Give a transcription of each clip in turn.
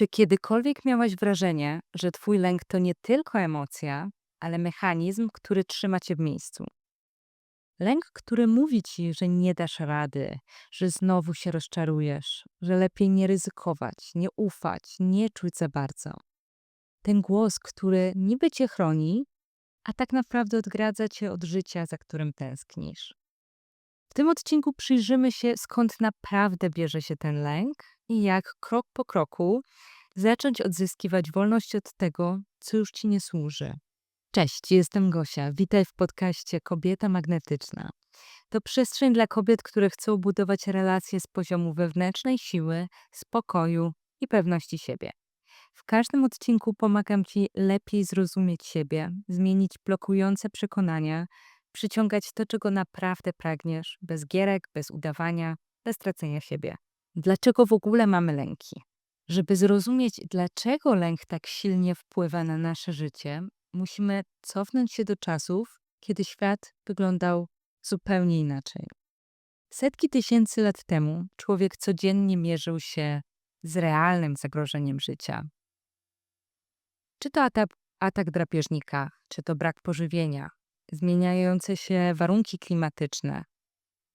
Czy kiedykolwiek miałaś wrażenie, że twój lęk to nie tylko emocja, ale mechanizm, który trzyma cię w miejscu? Lęk, który mówi ci, że nie dasz rady, że znowu się rozczarujesz, że lepiej nie ryzykować, nie ufać, nie czuć za bardzo. Ten głos, który niby cię chroni, a tak naprawdę odgradza cię od życia, za którym tęsknisz. W tym odcinku przyjrzymy się, skąd naprawdę bierze się ten lęk i jak krok po kroku zacząć odzyskiwać wolność od tego, co już ci nie służy. Cześć, jestem Gosia. Witaj w podcaście Kobieta Magnetyczna. To przestrzeń dla kobiet, które chcą budować relacje z poziomu wewnętrznej siły, spokoju i pewności siebie. W każdym odcinku pomagam Ci lepiej zrozumieć siebie, zmienić blokujące przekonania, przyciągać to, czego naprawdę pragniesz, bez gierek, bez udawania, bez tracenia siebie. Dlaczego w ogóle mamy lęki? Żeby zrozumieć, dlaczego lęk tak silnie wpływa na nasze życie, musimy cofnąć się do czasów, kiedy świat wyglądał zupełnie inaczej. Setki tysięcy lat temu człowiek codziennie mierzył się z realnym zagrożeniem życia. Czy to atak, atak drapieżnika, czy to brak pożywienia, zmieniające się warunki klimatyczne,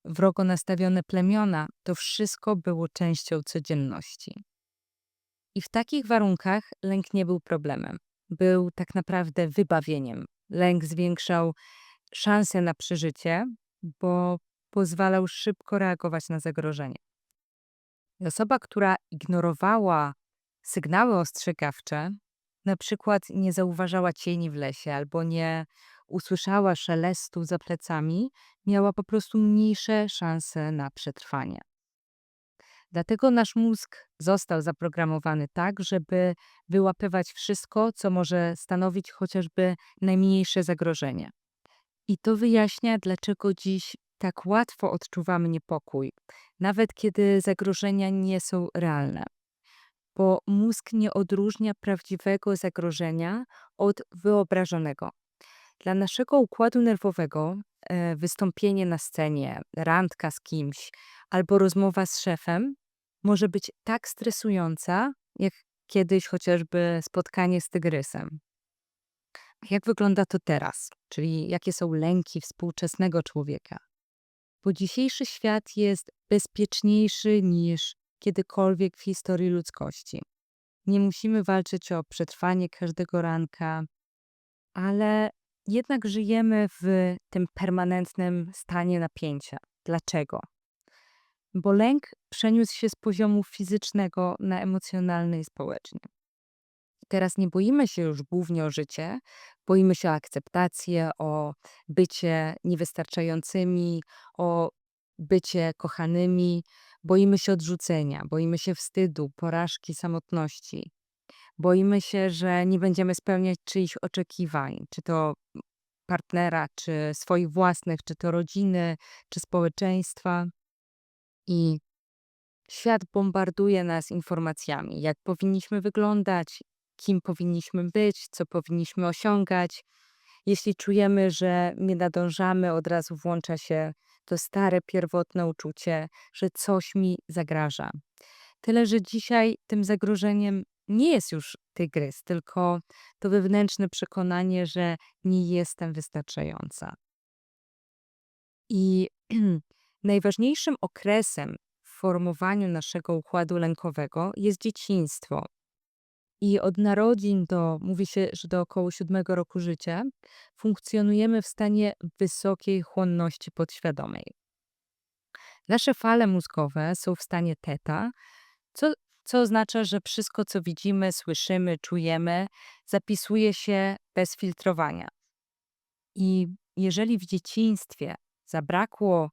wrogo nastawione plemiona, to wszystko było częścią codzienności. I w takich warunkach lęk nie był problemem. Był tak naprawdę wybawieniem. Lęk zwiększał szanse na przeżycie, bo pozwalał szybko reagować na zagrożenie. I Osoba, która ignorowała sygnały ostrzegawcze, na przykład nie zauważała cieni w lesie albo nie usłyszała szelestu za plecami, miała po prostu mniejsze szanse na przetrwanie. Dlatego nasz mózg został zaprogramowany tak, żeby wyłapywać wszystko, co może stanowić chociażby najmniejsze zagrożenie. I to wyjaśnia, dlaczego dziś tak łatwo odczuwamy niepokój, nawet kiedy zagrożenia nie są realne. Bo mózg nie odróżnia prawdziwego zagrożenia od wyobrażonego. Dla naszego układu nerwowego e, wystąpienie na scenie, randka z kimś albo rozmowa z szefem może być tak stresująca, jak kiedyś chociażby spotkanie z tygrysem. Jak wygląda to teraz? Czyli jakie są lęki współczesnego człowieka? Bo dzisiejszy świat jest bezpieczniejszy niż kiedykolwiek w historii ludzkości. Nie musimy walczyć o przetrwanie każdego ranka, ale jednak żyjemy w tym permanentnym stanie napięcia. Dlaczego? Bo lęk przeniósł się z poziomu fizycznego na emocjonalny i społeczny. Teraz nie boimy się już głównie o życie, boimy się o akceptację, o bycie niewystarczającymi, o bycie kochanymi, boimy się odrzucenia, boimy się wstydu, porażki, samotności. Boimy się, że nie będziemy spełniać czyichś oczekiwań, czy to partnera, czy swoich własnych, czy to rodziny, czy społeczeństwa. I świat bombarduje nas informacjami, jak powinniśmy wyglądać, kim powinniśmy być, co powinniśmy osiągać. Jeśli czujemy, że nie nadążamy, od razu włącza się to stare, pierwotne uczucie, że coś mi zagraża. Tyle, że dzisiaj tym zagrożeniem nie jest już tygrys, tylko to wewnętrzne przekonanie, że nie jestem wystarczająca. I najważniejszym okresem w formowaniu naszego układu lękowego jest dzieciństwo. I od narodzin do, mówi się, że do około siódmego roku życia, funkcjonujemy w stanie wysokiej chłonności podświadomej. Nasze fale mózgowe są w stanie teta, co, co oznacza, że wszystko, co widzimy, słyszymy, czujemy, zapisuje się bez filtrowania. I jeżeli w dzieciństwie zabrakło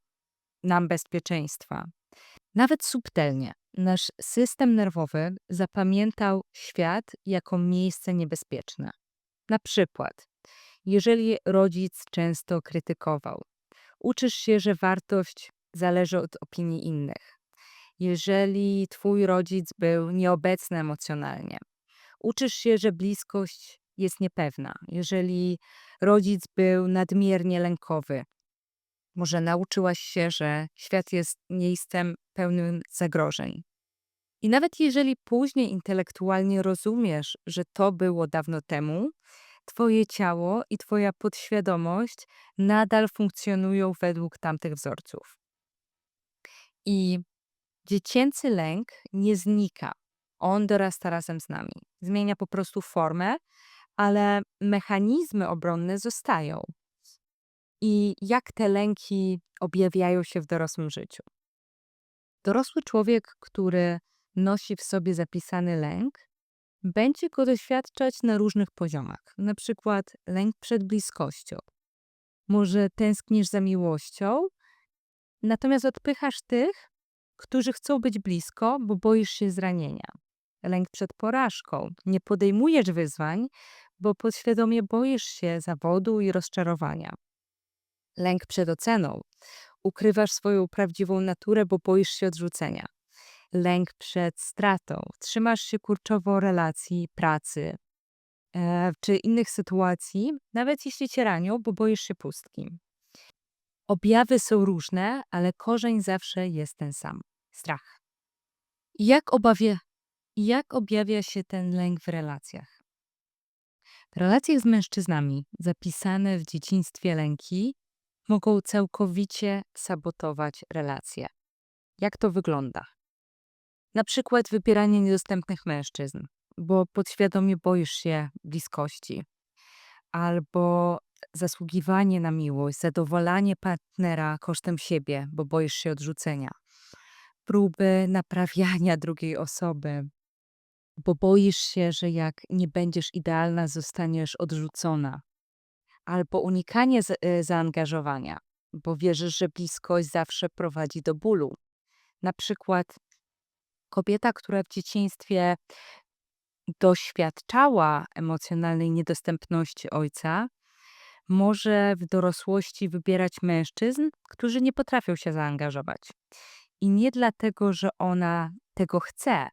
nam bezpieczeństwa, nawet subtelnie, nasz system nerwowy zapamiętał świat jako miejsce niebezpieczne. Na przykład, jeżeli rodzic często krytykował, uczysz się, że wartość zależy od opinii innych. Jeżeli twój rodzic był nieobecny emocjonalnie, uczysz się, że bliskość jest niepewna. Jeżeli rodzic był nadmiernie lękowy, może nauczyłaś się, że świat jest miejscem pełnym zagrożeń. I nawet jeżeli później intelektualnie rozumiesz, że to było dawno temu, twoje ciało i twoja podświadomość nadal funkcjonują według tamtych wzorców. I dziecięcy lęk nie znika. On dorasta razem z nami. Zmienia po prostu formę, ale mechanizmy obronne zostają. I jak te lęki objawiają się w dorosłym życiu? Dorosły człowiek, który nosi w sobie zapisany lęk, będzie go doświadczać na różnych poziomach. Na przykład lęk przed bliskością. Może tęsknisz za miłością, natomiast odpychasz tych, którzy chcą być blisko, bo boisz się zranienia. Lęk przed porażką. Nie podejmujesz wyzwań, bo podświadomie boisz się zawodu i rozczarowania. Lęk przed oceną. Ukrywasz swoją prawdziwą naturę, bo boisz się odrzucenia. Lęk przed stratą. Trzymasz się kurczowo relacji, pracy e, czy innych sytuacji, nawet jeśli cię ranią, bo boisz się pustki. Objawy są różne, ale korzeń zawsze jest ten sam strach. Jak, obawia, jak objawia się ten lęk w relacjach? W relacjach z mężczyznami zapisane w dzieciństwie lęki mogą całkowicie sabotować relacje. Jak to wygląda? Na przykład wybieranie niedostępnych mężczyzn, bo podświadomie boisz się bliskości, albo zasługiwanie na miłość, zadowolanie partnera kosztem siebie, bo boisz się odrzucenia, próby naprawiania drugiej osoby, bo boisz się, że jak nie będziesz idealna, zostaniesz odrzucona, albo unikanie z- y, zaangażowania, bo wierzysz, że bliskość zawsze prowadzi do bólu. Na przykład kobieta, która w dzieciństwie doświadczała emocjonalnej niedostępności ojca, może w dorosłości wybierać mężczyzn, którzy nie potrafią się zaangażować. I nie dlatego, że ona tego chce,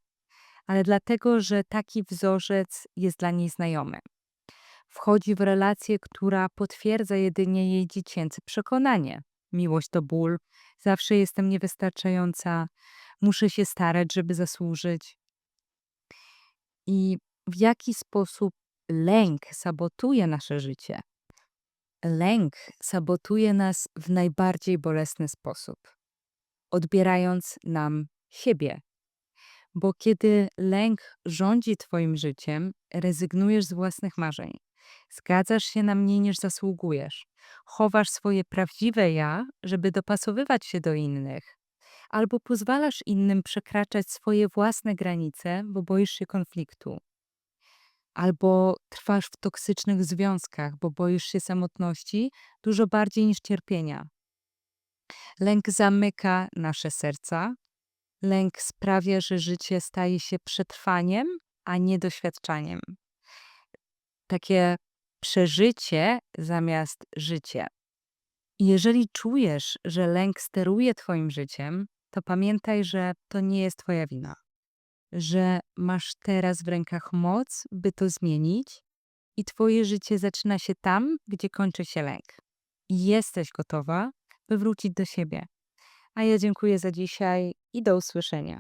ale dlatego, że taki wzorzec jest dla niej znajomy. Wchodzi w relację, która potwierdza jedynie jej dziecięce przekonanie. Miłość to ból, zawsze jestem niewystarczająca, muszę się starać, żeby zasłużyć. I w jaki sposób lęk sabotuje nasze życie? Lęk sabotuje nas w najbardziej bolesny sposób, odbierając nam siebie. Bo kiedy lęk rządzi Twoim życiem, rezygnujesz z własnych marzeń. Zgadzasz się na mniej niż zasługujesz. Chowasz swoje prawdziwe ja, żeby dopasowywać się do innych. Albo pozwalasz innym przekraczać swoje własne granice, bo boisz się konfliktu. Albo trwasz w toksycznych związkach, bo boisz się samotności dużo bardziej niż cierpienia. Lęk zamyka nasze serca. Lęk sprawia, że życie staje się przetrwaniem, a nie doświadczaniem. Takie przeżycie zamiast życie. Jeżeli czujesz, że lęk steruje Twoim życiem, to pamiętaj, że to nie jest Twoja wina. Że masz teraz w rękach moc, by to zmienić, i Twoje życie zaczyna się tam, gdzie kończy się lęk. I jesteś gotowa, by wrócić do siebie. A ja dziękuję za dzisiaj i do usłyszenia.